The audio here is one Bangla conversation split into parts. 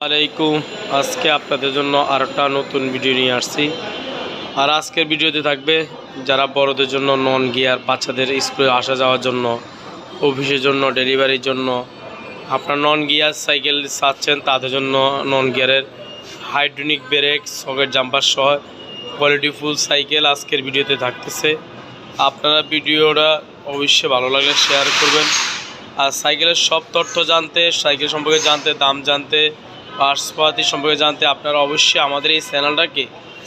আলাইকুম। আজকে আপনাদের জন্য আর একটা নতুন ভিডিও নিয়ে আসছি। আর আজকের ভিডিওতে থাকবে যারা বড়দের জন্য নন গিয়ার বাচ্চাদের স্কুলে আসা যাওয়ার জন্য অফিসের জন্য ডেলিভারির জন্য, আপনার নন গিয়ার সাইকেল চাচ্ছেন, তাদের জন্য নন গিয়ারের হাইড্রোনিক ব্রেক সকেট জাম্পার সহ কোয়ালিটি ফুল সাইকেল আজকের ভিডিওতে থাকতেছে। আপনারা ভিডিওটা অবশ্যই ভালো লাগলে শেয়ার করবেন। আর সাইকেলের সব তথ্য জানতে সাইকেল সম্পর্কে জানতে, দাম জানতে পার্সপাতি সম্পর্কে জানতে আপনারা অবশ্যই আমাদের এই চ্যানেলটাকে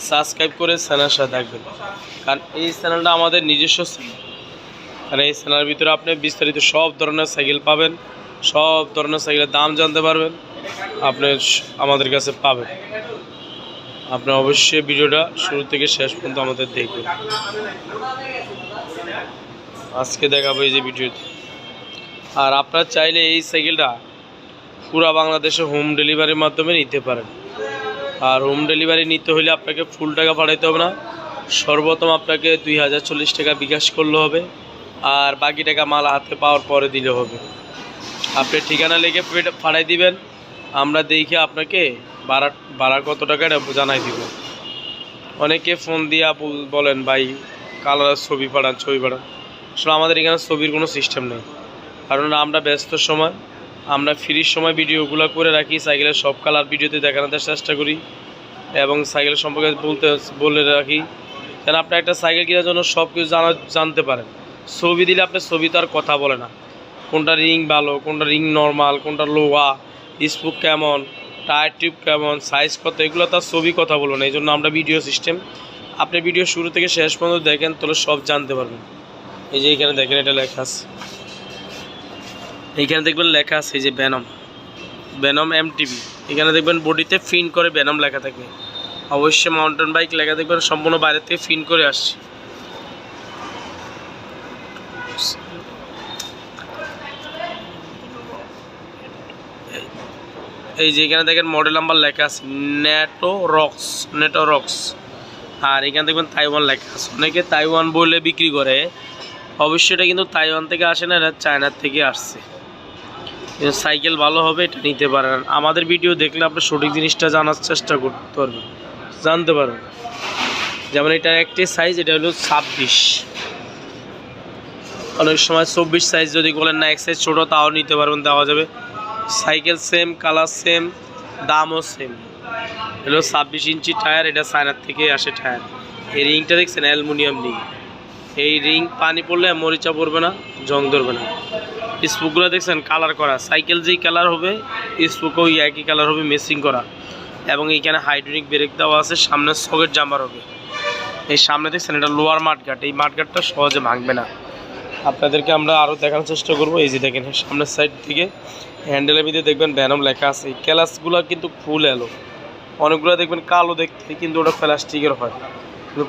সাবস্ক্রাইব করে চ্যানেলের সাথে থাকবেন। কারণ এই চ্যানেলটা আমাদের নিজস্ব চ্যানেল। কারণ এই চ্যানেলের ভিতরে আপনি বিস্তারিত সব ধরনের সাইকেল পাবেন, সব ধরনের সাইকেলের দাম জানতে পারবেন, আপনি আমাদের কাছে পাবেন। আপনি অবশ্যই ভিডিওটা শুরু থেকে শেষ পর্যন্ত আমাদের দেখবেন। আজকে দেখাবো এই যে ভিডিওতে আর আপনারা চাইলে এই সাইকেলটা পুরা বাংলাদেশে হোম ডেলিভারির মাধ্যমে নিতে পারেন। আর হোম ডেলিভারি নিতে হলে আপনাকে ফুল টাকা পাঠাইতে হবে না। সর্বপ্রথম আপনাকে দুই হাজার চল্লিশ টাকা বিকাশ করলে হবে। আর বাকি টাকা মাল হাতে পাওয়ার পরে দিলে হবে। আপনি ঠিকানা লিখে পাঠাই দিবেন। আমরা দেখে আপনাকে ভাড়া ভাড়া কত টাকা জানাই দিব। অনেকে ফোন দিয়ে বলেন, ভাই, কালার ছবি পাঠান ছবি পাঠান। আসলে আমাদের এখানে ছবির কোনো সিস্টেম নেই। কারণ আমরা ব্যস্ত সময়। আমরা ফ্রির সময় ভিডিওগুলো করে রাখি, সাইকেলের সব কালার ভিডিওতে দেখানোর চেষ্টা করি এবং সাইকেল সম্পর্কে বলতে, বলে রাখি। যেন আপনি একটা সাইকেল কেনার জন্য সব কিছু জানা, জানতে পারেন। ছবি দিলে আপনি ছবি তো আর কথা বলে না। কোনটা রিং ভালো, কোনটা রিং নর্মাল কোনটা লোহা স্পুক কেমন টায়ার টিউব কেমন সাইজ কত, এগুলো তার ছবি কথা বলব না। এই জন্য আমরা ভিডিও সিস্টেম আপনি ভিডিও শুরু থেকে শেষ পর্যন্ত দেখেন, তাহলে সব জানতে পারবেন। এই যে এখানে দেখেন, এটা লেখা আছে। এইখানে দেখবেন লেখা আছে যে ব্যানম ব্যানম এমটিভি এখানে দেখবেন বডিতে ফিন করে ব্যানম লেখা থাকে। অবশ্যই মাউন্টেন বাইক লেখা দেখবেন, সম্পূর্ণ বাইরে থেকে ফিন করে আসছে। এই যে এখানে দেখেন মডেল নাম্বার লেখা আছে নেটো রক্স নেটো রক্স আর এখানে দেখবেন তাইওয়ান লেখা আছে। অনেকে তাইওয়ান বলে বিক্রি করে। অবশ্যই এটা কিন্তু তাইওয়ান থেকে আসে না, এটা চায়নার থেকে আসছে। সাইকেল ভালো হবে, এটা নিতে পারেন। আমাদের ভিডিও দেখলে আপনি সঠিক জিনিসটা জানার চেষ্টা করতে পারবেন। জানতে পারবেন। যেমন এটা একটি সাইজ এটা হলো ছাব্বিশ। অনেক সময় চব্বিশ সাইজ যদি বলেন না, এক সাইজ ছোটো, তাও নিতে পারবেন, দেওয়া যাবে। সাইকেল সেম কালার সেম দামও সেম হলো ছাব্বিশ ইঞ্চি টায়ার এটা চায়নার থেকে আসে টায়ার এই রিংটা দেখছেন, অ্যালুমিনিয়াম রিং এই রিং পানি পড়লে মরিচা পড়বে না, জং ধরবে না। স্পুকগুলো দেখছেন কালার করা। সাইকেল যেই কালার হবে, স্পুকও একই কালার হবে মেসিং করা। এবং এইখানে হাইড্রোনিক ব্রেক দেওয়া আছে, সামনে সকেট জাম্পার হবে। এই সামনে দেখছেন, এটা লোয়ার মাঠঘাট এই মাঠঘাটটা সহজে ভাঙবে না। আপনাদেরকে আমরা আরও দেখানোর চেষ্টা করব। এই যে দেখেন, সামনের সাইড থেকে হ্যান্ডেলের ভিতরে দেখবেন ব্যানম লেখা আছে। এই ক্যালাসগুলো কিন্তু ফুল এলো। অনেকগুলো দেখবেন কালো দেখতে, কিন্তু ওটা প্লাস্টিকের হয়।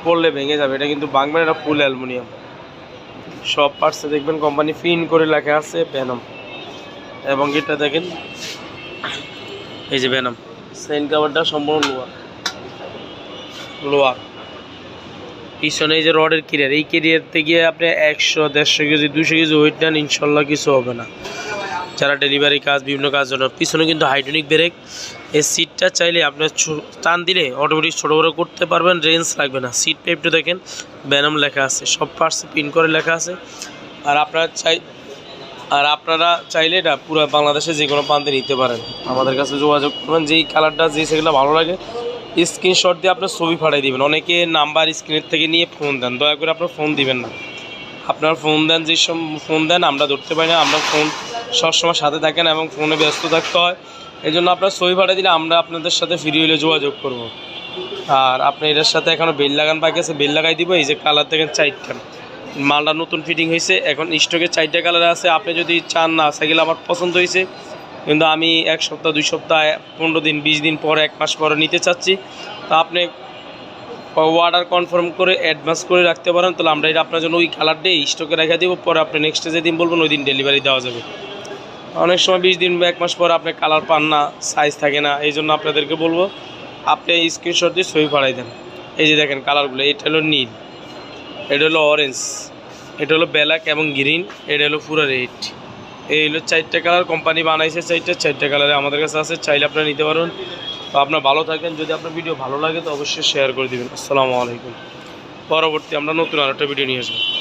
পড়লে ভেঙে যাবে। এটা কিন্তু ভাঙবে না, এটা ফুল অ্যালুমিনিয়াম। সব পার্টসে দেখবেন কোম্পানি ফিন করে লেখা আছে ভ্যানম এবং এটা দেখেন, এই যে ভ্যানম সেন কাভারটা সম্পূর্ণ লোয়ার। লোয়ার। পিছনে এই যে রডের কেরিয়ার এই কেরিয়ারতে গিয়ে আপনি একশো, দেড়শো কেজি দুশো কেজি ওয়েট নেন, ইনশাল্লাহ কিছু হবে না। যারা ডেলিভারি কাজ, বিভিন্ন কাজ জন্য। পিছনে কিন্তু হাইড্রোনিক ব্রেক এই সিটটা চাইলে আপনার টান দিলে অটোমেটিক ছোটো বড়ো করতে পারবেন রেঞ্জ লাগবে না। সিট পেপটা দেখেন ব্যানাম লেখা আছে। সব পার্টসে পিন করে লেখা আছে। আর আপনারা চাই আর আপনারা চাইলে এটা পুরো বাংলাদেশে যে কোনো প্রান্তে নিতে পারেন। আমাদের কাছে যোগাযোগ করবেন, যেই কালারটা যেই সেগুলো ভালো লাগে স্ক্রিনশট দিয়ে আপনার ছবি পাঠিয়ে দিবেন। অনেকে নাম্বার স্ক্রিনের থেকে নিয়ে ফোন দেন। দয়া করে আপনার ফোন দিবেন না। আপনার ফোন দেন যে সব ফোন দেন, আমরা ধরতে পারি না, আমরা ফোন সবসময় সাথে থাকেন এবং ফোনে ব্যস্ত থাকতে হয়। এই জন্য আপনার সই পাঠিয়ে দিলে আমরা আপনাদের সাথে ফ্রি হলে যোগাযোগ করব। আর আপনি এটার সাথে এখনও বেল লাগান বাকি আছে, বেল লাগাই দিব, এই যে কালার দেখেন চারটা। মালটা নতুন ফিটিং হয়েছে, এখন স্টকে চারটা কালার আছে। আপনি যদি চান না, সাইকেল আমার পছন্দ হয়েছে, কিন্তু আমি এক সপ্তাহ, দুই সপ্তাহ, পনেরো দিন, বিশ দিন পরে, এক মাস পরে নিতে চাচ্ছি। তো আপনি অর্ডার কনফার্ম করে অ্যাডভান্স করে রাখতে পারেন, তাহলে আমরা এটা আপনার জন্য ওই কালারটাই স্টকে রেখে দেবো, পরে আপনি নেক্সট যেদিন বলবেন, ওই দিন ডেলিভারি দেওয়া যাবে। অনেক সময় বিশ দিন বা এক মাস পর আপনি কালার পান না সাইজ থাকে না, এই জন্য আপনাদেরকে বলব, আপনি স্ক্রিনশট দিয়ে ছবি পাঠাই দেন। এই যে দেখেন কালারগুলো এটা হলো নীল, এটা হলো অরেঞ্জ এটা হলো ব্ল্যাক এবং গ্রিন এটা হলো পুরো রেড এই হলো চারটে কালার কোম্পানি বানাইছে চারটে চারটে কালারে আমাদের কাছে আছে, চাইলে আপনারা নিতে পারেন তো আপনার ভালো থাকেন, যদি আপনার ভিডিও ভালো লাগে তো অবশ্যই শেয়ার করে দিবেন। আসসালামু আলাইকুম। পরবর্তী আমরা নতুন আরেকটা ভিডিও নিয়ে আসব।